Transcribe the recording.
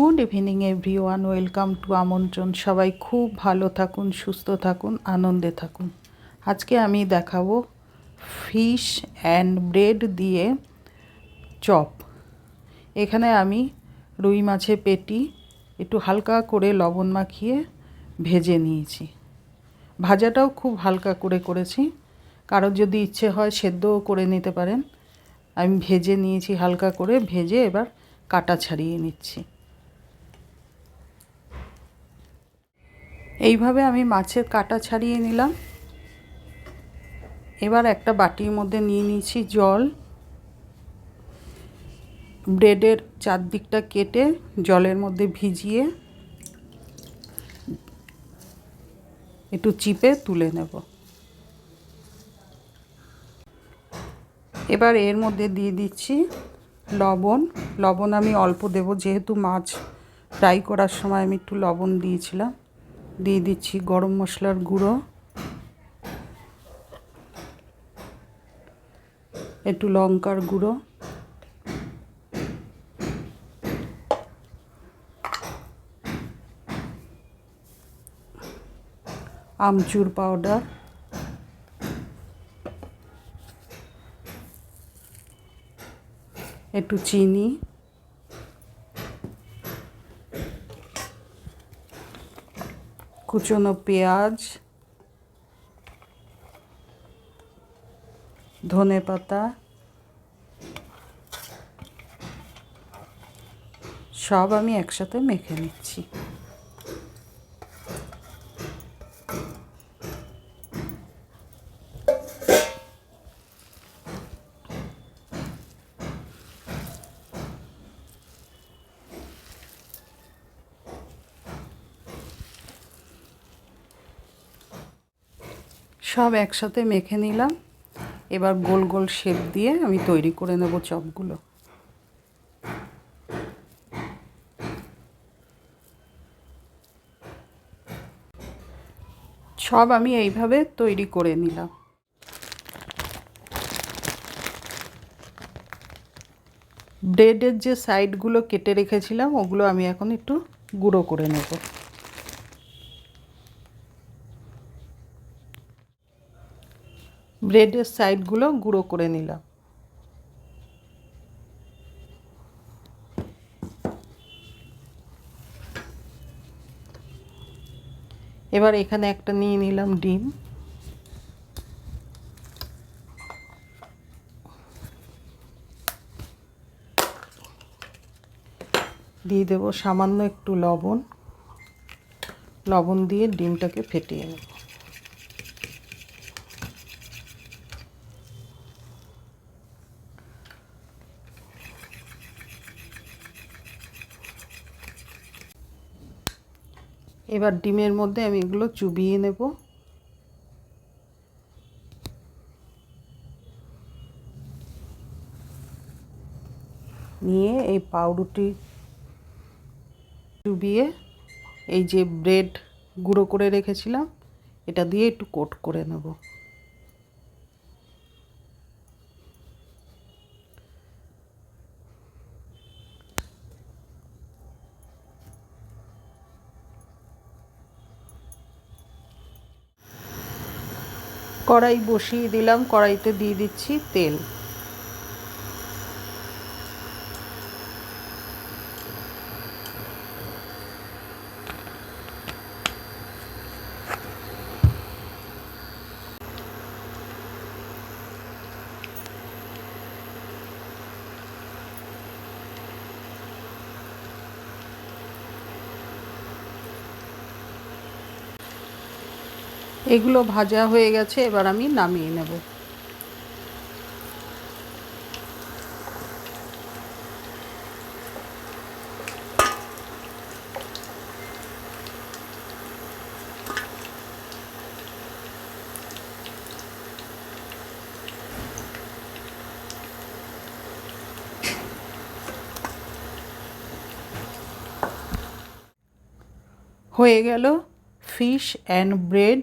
Good evening, everyone. Welcome to আমন্ত্রণ। সবাই খুব ভালো থাকুন, সুস্থ থাকুন, আনন্দে থাকুন। আজকে আমি দেখাবো ফিশ অ্যান্ড ব্রেড দিয়ে চপ। এখানে আমি রুই মাছের পেটি, একটু হালকা করে লবণ মাখিয়ে ভেজে নিয়েছি। ভাজাটাও খুব হালকা করে করেছি। কারোর যদি ইচ্ছে হয় সেদ্ধও করে নিতে পারেন। আমি ভেজে নিয়েছি হালকা করে, ভেজে এবার কাটা ছাড়িয়ে নিচ্ছি। এইভাবে আমি মাছের কাটা ছাড়িয়ে নিলাম। এবার একটা বাটির মধ্যে নিয়ে নিয়েছি জল। ব্রেডের চারদিকটা কেটে জলের মধ্যে ভিজিয়ে একটু চিপে তুলে নেব। এবার এর মধ্যে দিয়ে দিচ্ছি লবণ। লবণ আমি অল্প দেব, যেহেতু মাছ ফ্রাই করার সময় আমি একটু লবণ দিয়েছিলাম। দিয়ে দিচ্ছি গরম মশলার গুঁড়ো। একটু লঙ্কার গুঁড়ো। আমচুর পাউডার। একটু চিনি। কুচনো পেঁয়াজ ধনে পাতা সব আমি একসাথে মেখে নিচ্ছি। সব একসাথে মেখে নিলাম। এবার গোল গোল শেপ দিয়ে আমি তৈরি করে নেব চপগুলো। সব আমি এইভাবে তৈরি করে নিলাম। ব্রেডের যে সাইডগুলো কেটে রেখেছিলাম, ওগুলো আমি এখন একটু গুঁড়ো করে নেব। ব্রেডের সাইডগুলো গুঁড়ো করে নিলাম। এবার এখানে একটা নিয়ে নিলাম ডিম। দিয়ে দেব সামান্য একটু লবণ। লবণ দিয়ে ডিমটাকে ফেটিয়ে নেব। এবার ডিমের মধ্যে আমি এগুলো চুবিয়ে নেব। নিয়ে এই পাউরুটি চুবিয়ে এই যে ব্রেড গুঁড়ো করে রেখেছিলাম, এটা দিয়ে একটু কোট করে নেব। কড়াই বসিয়ে দিলাম কড়াইতে দিয়ে দিচ্ছি তেল। এগুলো ভাজা হয়ে গেছে এবার আমি নামিয়ে নেব। হয়ে গেল ফিশ অ্যান্ড ব্রেড।